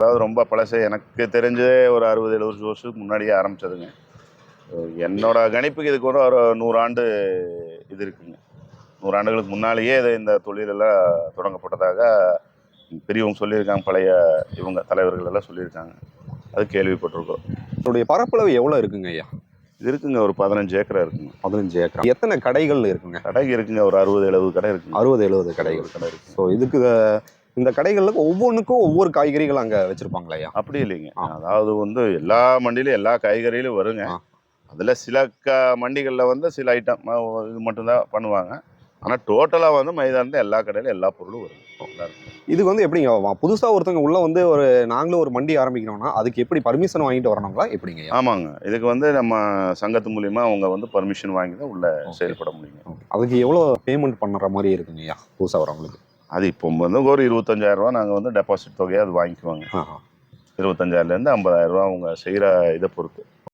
அதாவது ரொம்ப பழசு. எனக்கு தெரிஞ்சு ஒரு அறுபது எழுபது வருஷத்துக்கு முன்னாடியே ஆரம்பிச்சதுங்க. என்னோட கணிப்புக்கு இதுக்கு ஒரு ஒரு நூறாண்டு இது இருக்குங்க. நூறாண்டுகளுக்கு முன்னாலேயே இது இந்த தொழிலெல்லாம் தொடங்கப்பட்டதாக பெரியவங்க சொல்லியிருக்காங்க பழைய இவங்க தலைவர்கள் எல்லாம் சொல்லியிருக்காங்க. அது கேள்விப்பட்டிருக்கோம் இதனுடைய பரப்பளவு எவ்வளவு இருக்குங்க ஐயா? இது இருக்குங்க ஒரு பதினஞ்சு ஏக்கரா இருக்குங்க. பதினஞ்சு ஏக்கர்? எத்தனை கடைகள் இருக்குங்க? கடை இருக்குங்க ஒரு அறுபது எழுபது கடை இருக்குங்க. அறுபது எழுபது கடைகள். கடை இருக்கு ஸோ இதுக்கு இந்த கடைகளுக்கு ஒவ்வொன்றுக்கும் ஒவ்வொரு காய்கறிகள் அங்க வச்சிருப்பாங்களா ஐயா? அப்படி இல்லைங்க. அதாவது வந்து எல்லா மண்டியிலும் எல்லா காய்கறியிலும் வருங்க. அதில் சில க மண்டிகளில் வந்து சில ஐட்டம் இது மட்டும்தான் பண்ணுவாங்க. ஆனால் டோட்டலாக வந்து மைதானத்தில் எல்லா கடையிலும் எல்லா பொருளும் வரும். இதுக்கு வந்து எப்படிங்க? வா- புதுசா ஒருத்தவங்க உள்ள வந்து ஒரு நாங்களும் ஒரு மண்டி ஆரம்பிக்கிறோம்னா அதுக்கு எப்படி பர்மிஷன் வாங்கிட்டு வரணுங்களா? எப்படிங்க ஆமாங்க. இதுக்கு வந்து நம்ம சங்கத்து மூலியமா அவங்க வந்து பர்மிஷன் வாங்கி தான் உள்ள. செயல்பட முடியுங்க. அதுக்கு எவ்வளோ பேமெண்ட் பண்ணுற மாதிரி இருக்குங்க ஐயா? புதுசா வரவங்களுக்கு? அது இப்போ வந்து ஒரு இருபத்தஞ்சாயிரம் ரூபா நாங்கள் வந்து டெபாசிட் தொகையாக அது வாங்கிக்குவாங்க. இருபத்தஞ்சாயிரம்லேருந்து ஐம்பதாயிரம் ரூபா அவங்க செய்கிற இதை பொறுத்து